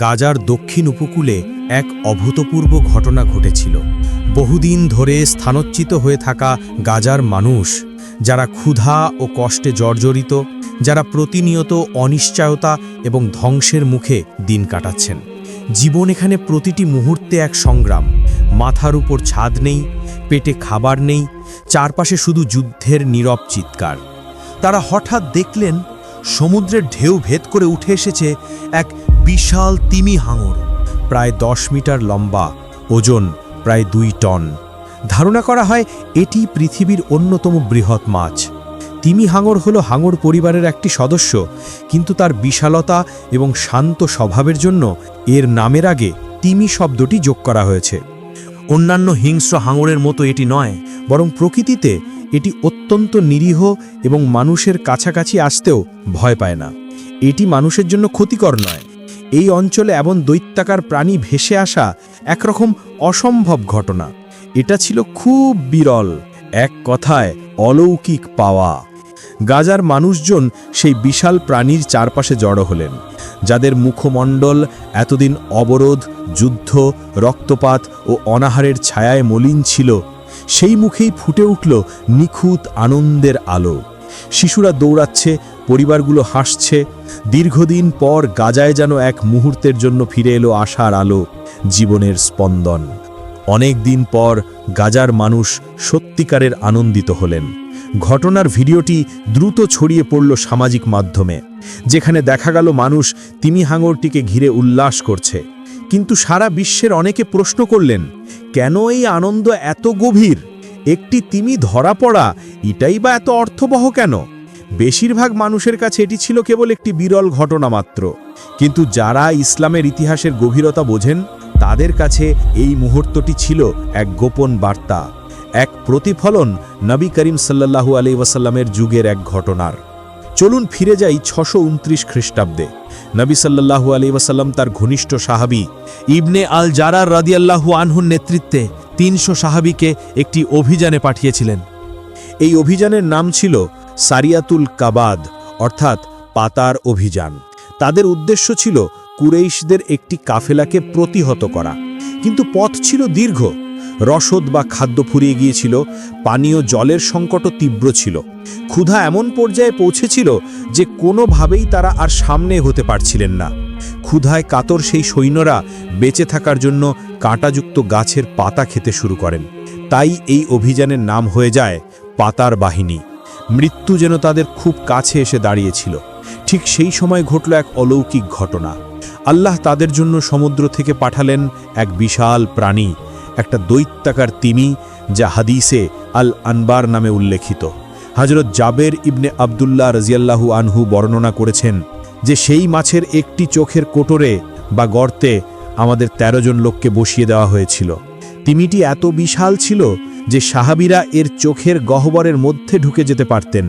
গাজার দক্ষিণ উপকূলে এক অভূতপূর্ব ঘটনা ঘটেছিল। বহুদিন ধরে স্থানচ্যুত হয়ে থাকা গাজার মানুষ, যারা ক্ষুধা ও কষ্টে জর্জরিত, যারা প্রতিনিয়ত অনিশ্চয়তা এবং ধ্বংসের মুখে দিন কাটাচ্ছেন। জীবন এখানে প্রতিটি মুহূর্তে এক সংগ্রাম। মাথার উপর ছাদ নেই, পেটে খাবার নেই, চারপাশে শুধু যুদ্ধের নীরব চিৎকার। তারা হঠাৎ দেখলেন, সমুদ্রের ঢেউ ভেদ করে উঠে এসেছে এক বিশাল তিমি হাঙর, প্রায় দশ মিটার লম্বা, ওজন প্রায় দুই টন। ধারণা করা হয় এটি পৃথিবীর অন্যতম বৃহৎ মাছ। তিমি হাঙর হলো হাঙর পরিবারের একটি সদস্য, কিন্তু তার বিশালতা এবং শান্ত স্বভাবের জন্য এর নামের আগে তিমি শব্দটি যোগ করা হয়েছে। অন্যান্য হিংস্র হাঙরের মতো এটি নয়, বরং প্রকৃতিতে এটি অত্যন্ত নিরীহ এবং মানুষের কাছাকাছি আসতেও ভয় পায় না। এটি মানুষের জন্য ক্ষতিকর নয় এই অঞ্চলে এমন দৈত্যাকার প্রাণী ভেসে আসা একরকম অসম্ভব ঘটনা। এটা ছিল খুব বিরল, এক কথায় অলৌকিক পাওয়া। গাজার মানুষজন সেই বিশাল প্রাণীর চারপাশে জড়ো হলেন, যাদের মুখমণ্ডল এতদিন অবরোধ, যুদ্ধ, রক্তপাত ও অনাহারের ছায়ায় মলিন ছিল। সেই মুখেই ফুটে উঠল নিখুঁত আনন্দের আলো। শিশুরা দৌড়াচ্ছে পরিবারগুলো হাসছে, দীর্ঘদিন পর গাজায় যেন এক মুহূর্তের জন্য ফিরে এলো আশার আলো, জীবনের স্পন্দন। অনেক দিন পর গাজার মানুষ সত্যিকারের আনন্দিত হলেন। ঘটনার ভিডিওটি দ্রুত ছড়িয়ে পড়ল সামাজিক মাধ্যমে, যেখানে দেখা গেল মানুষ তিমি হাঙরটিকে ঘিরে উল্লাস করছে। কিন্তু সারা বিশ্বের অনেকে প্রশ্ন করলেন, কেন এই আনন্দ এত গভীর? একটি তিমি ধরা পড়া, এটাই বা এত অর্থবহ কেন? বেশিরভাগ মানুষের কাছে এটি ছিল কেবল একটি বিরল ঘটনা মাত্র। কিন্তু যারা ইসলামের ইতিহাসের গভীরতা বোঝেন, তাদের কাছে এই মুহূর্তটি ছিল এক গোপন বার্তা, এক প্রতিফলন নবী করিম সাল্লাল্লাহু আলি ওয়াসাল্লামের যুগের এক ঘটনার। চলুন ফিরে যাই ছশো উনত্রিশ খ্রিস্টাব্দে। নবী সাল্লাল্লাহু আলি ওয়াসাল্লাম তার ঘনিষ্ঠ সাহাবি ইবনে আল জারার রাদিয়াল্লাহু আনহুর নেতৃত্বে তিনশো সাহাবিকে একটি অভিযানে পাঠিয়েছিলেন। এই অভিযানের নাম ছিল সারিয়াতুল কাবাদ, অর্থাৎ পাতার অভিযান। তাদের উদ্দেশ্য ছিল কুরেইশদের একটি কাফেলাকে প্রতিহত করা। কিন্তু পথ ছিল দীর্ঘ। রসদ বা খাদ্য ফুরিয়ে গিয়েছিল, পানীয় জলের সংকটও তীব্র ছিল। ক্ষুধা এমন পর্যায়ে পৌঁছেছিল যে কোনোভাবেই তারা আর সামনে হতে পারছিলেন না। ক্ষুধায় কাতর সেই সৈন্যরা বেঁচে থাকার জন্য কাঁটাযুক্ত গাছের পাতা খেতে শুরু করেন। তাই এই অভিযানের নাম হয়ে যায় পাতার বাহিনী। মৃত্যু যেন তাদের খুব কাছে এসে দাঁড়িয়েছিল। ঠিক সেই সময় ঘটল এক অলৌকিক ঘটনা। আল্লাহ তাদের জন্য সমুদ্র থেকে পাঠালেন এক বিশাল প্রাণী, একটা দৈত্যাকার তিমি, যা হাদিসে আল আনবার নামে উল্লেখিত। হজরত জাবের ইবনে আবদুল্লাহ রাজিয়াল্লাহু আনহু বর্ণনা করেছেন যে সেই মাছের একটি চোখের কোটরে বা গর্তে আমাদের ১৩ জন লোককে বসিয়ে দেওয়া হয়েছিল। তিমিটি এত বিশাল ছিল যে সাহাবিরা এর চোখের গহ্বরের মধ্যে ঢুকে যেতে পারতেন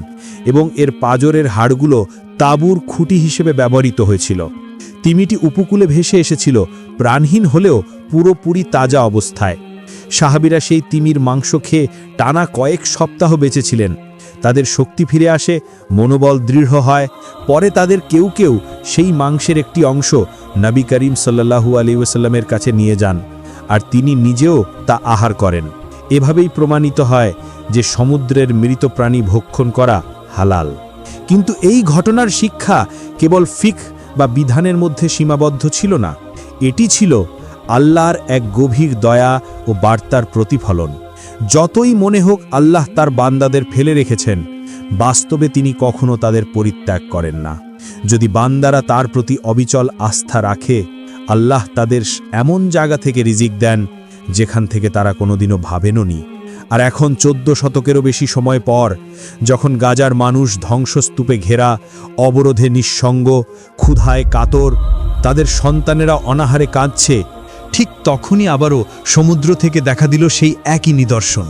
এবং এর পাজরের হাড়গুলো তাঁবুর খুঁটি হিসেবে ব্যবহৃত হয়েছিল। তিমিটি উপকূলে ভেসে এসেছিল, প্রাণহীন হলেও পুরোপুরি তাজা অবস্থায়। সাহাবিরা সেই তিমির মাংস খেয়ে টানা কয়েক সপ্তাহ বেঁচেছিলেন। তাদের শক্তি ফিরে আসে, মনোবল দৃঢ় হয়, পরে তাদের কেউ কেউ সেই মাংসের একটি অংশ নবী করিম সাল্লাহু আলী ওসাল্লামের কাছে নিয়ে যান, আর তিনি নিজেও তা আহার করেন। এভাবেই প্রমাণিত হয় যে সমুদ্রের মৃত প্রাণী ভক্ষণ করা হালাল। কিন্তু এই ঘটনার শিক্ষা কেবল ফিক বা বিধানের মধ্যে সীমাবদ্ধ ছিল না। এটি ছিল আল্লাহর এক গভীর দয়া ও বার্তার প্রতিফলন। যতই মনে হোক আল্লাহ তার বান্দাদের ফেলে রেখেছেন, বাস্তবে তিনি কখনো তাদের পরিত্যাগ করেন না। যদি বান্দারা তার প্রতি অবিচল আস্থা রাখে, আল্লাহ তাদের এমন জায়গা থেকে রিজিক দেন যেখান থেকে তারা কোনোদিনও ভাবেননি। আর এখন চোদ্দ শতকেরও বেশি সময় পর, যখন গাজার মানুষ ধ্বংসস্তূপে ঘেরা, অবরোধে নিঃসঙ্গ, ক্ষুধায় কাতর, তাদের সন্তানেরা অনাহারে কাঁদছে, ঠিক তখনই আবারও সমুদ্র থেকে দেখা দিল সেই একই নিদর্শন।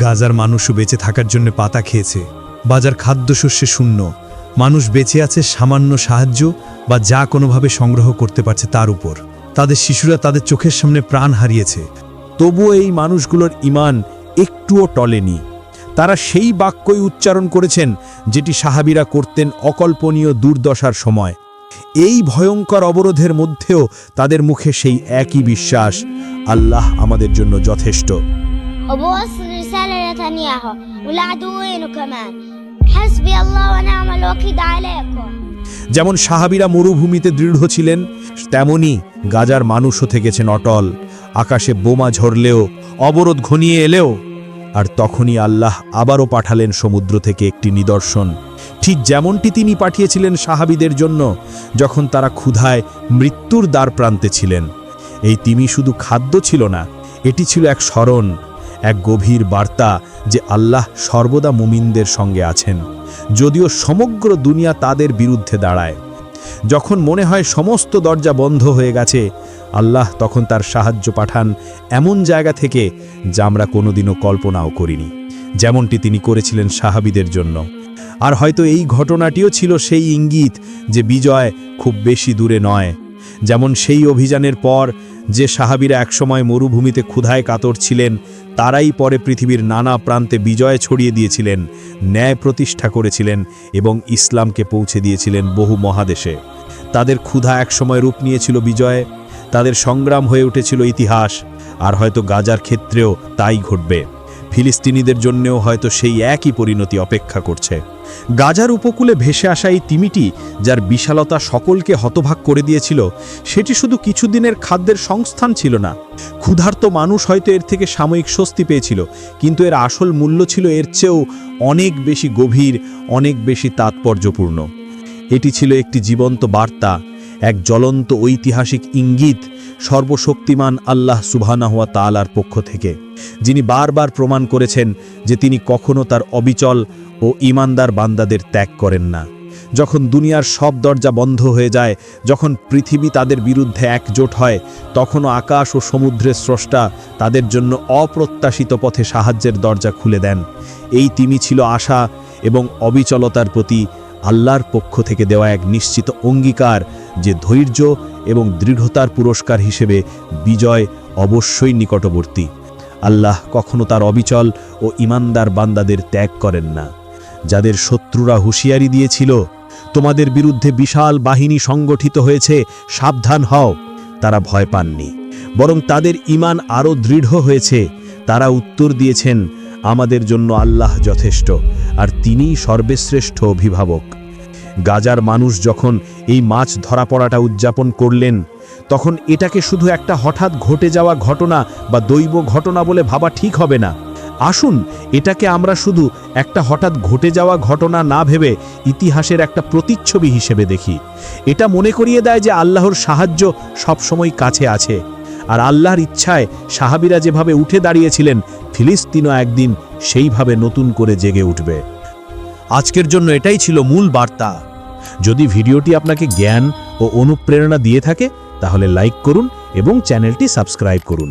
গাজার মানুষও বেঁচে থাকার জন্য পাতা খেয়েছে, বাজার খাদ্যশস্যে শূন্য, মানুষ বেঁচে আছে সামান্য সাহায্য বা যা কোনোভাবে সংগ্রহ করতে পারছে তার উপর। তাদের শিশুরা তাদের চোখের সামনে প্রাণ হারিয়েছে তবুও এই মানুষগুলোর ইমান একটুও টলেনি তারা সেই বাক্যই উচ্চারণ করেছেন যেটি সাহাবিরা করতেন অকল্পনীয় দুর্দশার সময় এই ভয়ঙ্কর অবরোধের মধ্যেও তাদের মুখে সেই একই বিশ্বাস আল্লাহ আমাদের জন্য যথেষ্ট وبوصل رسالة لنتنياهو ولعدوينه كمان حسبي الله ونعم الوكيل عليكم যেমন সাহাবিরা মরুভূমিতে দৃঢ় ছিলেন, তেমনি গাজার মানুষও থেকেছেন অটল। আকাশে বোমা ঝরলেও, অবরোধ ঘনিয়ে এলেও, আর তখনই আল্লাহ আবারও পাঠালেন সমুদ্র থেকে একটি নিদর্শন। ঠিক যেমনটি তিনি পাঠিয়েছিলেন সাহাবিদের জন্য, যখন তারা ক্ষুধায় মৃত্যুর দ্বার প্রান্তে ছিলেন। এই তিমি শুধু খাদ্য ছিল না, এটি ছিল এক স্মরণ এক গভীর বার্তা যে আল্লাহ সর্বদা মুমিনদের সঙ্গে আছেন, যদিও সমগ্র দুনিয়া তাদের বিরুদ্ধে দাঁড়ায়। যখন মনে হয় সমস্ত দরজা বন্ধ হয়ে গেছে, আল্লাহ তখন তার সাহায্য পাঠান এমন জায়গা থেকে যা আমরা কোনোদিনও কল্পনাও করিনি, যেমনটি তিনি করেছিলেন সাহাবিদের জন্য। আর হয়তো এই ঘটনাটিও ছিল সেই ইঙ্গিত যে বিজয় খুব বেশি দূরে নয়, যেমন সেই অভিযানের পর যে সাহাবিরা একসময় মরুভূমিতে ক্ষুধায় কাতর ছিলেন, তারাই পরে পৃথিবীর নানা প্রান্তে বিজয় ছড়িয়ে দিয়েছিলেন, ন্যায় প্রতিষ্ঠা করেছিলেন এবং ইসলামকে পৌঁছে দিয়েছিলেন বহু মহাদেশে। তাদের ক্ষুধা একসময় রূপ নিয়েছিল বিজয়ে, তাদের সংগ্রাম হয়ে উঠেছিল ইতিহাস, আর হয়তো গাজার ক্ষেত্রেও তাই ঘটবে। ফিলিস্তিনিদের জন্যেও হয়তো সেই একই পরিণতি অপেক্ষা করছে। গাজার উপকূলে ভেসে আসা এই তিমিটি, যার বিশালতা সকলকে হতভাগ করে দিয়েছিল, সেটি শুধু কিছুদিনের খাদ্যের সংস্থান ছিল না। ক্ষুধার্ত মানুষ হয়তো এর থেকে সাময়িক স্বস্তি পেয়েছিল, কিন্তু এর আসল মূল্য ছিল এর চেয়েও অনেক বেশি গভীর, অনেক বেশি তাৎপর্যপূর্ণ। এটি ছিল একটি জীবন্ত বার্তা এক জ্বলন্ত ঐতিহাসিক ইঙ্গিত সর্বশক্তিমান আল্লাহ সুবহানাহুয়া তালার পক্ষ থেকে, যিনি বারবার প্রমাণ করেছেন যে তিনি কখনো তার অবিচল ও ইমানদার বান্দাদের ত্যাগ করেন না। যখন দুনিয়ার সব দরজা বন্ধ হয়ে যায়, যখন পৃথিবী তাদের বিরুদ্ধে একজোট হয়, তখনও আকাশ ও সমুদ্রের স্রষ্টা তাদের জন্য অপ্রত্যাশিত পথে সাহায্যের দরজা খুলে দেন। এই তিমি ছিল আশা এবং অবিচলতার প্রতি আল্লাহর পক্ষ থেকে দেওয়া এক নিশ্চিত অঙ্গীকার যে ধৈর্য এবং দৃঢ়তার পুরস্কার হিসেবে বিজয় অবশ্যই নিকটবর্তী। আল্লাহ কখনো তার অবিচল ও ইমানদার বান্দাদের ত্যাগ করেন না। যাদের শত্রুরা হুঁশিয়ারি দিয়েছিল, তোমাদের বিরুদ্ধে বিশাল বাহিনী সংগঠিত হয়েছে, সাবধান হও। তারা ভয় পাননি। বরং তাদের ইমান আরও দৃঢ় হয়েছে। তারা উত্তর দিয়েছেন, আমাদের জন্য আল্লাহ যথেষ্ট। আর তিনিই সর্বশ্রেষ্ঠ অভিভাবক। গাজার মানুষ যখন এই মাছ ধরা পড়াটা উদযাপন করলেন, তখন এটাকে শুধু একটা হঠাৎ ঘটে যাওয়া ঘটনা বা দৈব ঘটনা বলে ভাবা ঠিক হবে না। আসুন, এটাকে আমরা শুধু একটা হঠাৎ ঘটে যাওয়া ঘটনা না ভেবে ইতিহাসের একটা প্রতিচ্ছবি হিসেবে দেখি। এটা মনে করিয়ে দেয় যে আল্লাহর সাহায্য সবসময় কাছে আছে। আর আল্লাহর ইচ্ছায় সাহাবিরা যেভাবে উঠে দাঁড়িয়েছিলেন ফিলিস্তিনও একদিন সেইভাবে নতুন করে জেগে উঠবে। আজকের জন্য এটাই ছিল মূল বার্তা। যদি ভিডিওটি আপনাকে জ্ঞান ও অনুপ্রেরণা দিয়ে থাকে, তাহলে লাইক করুন এবং চ্যানেলটি সাবস্ক্রাইব করুন।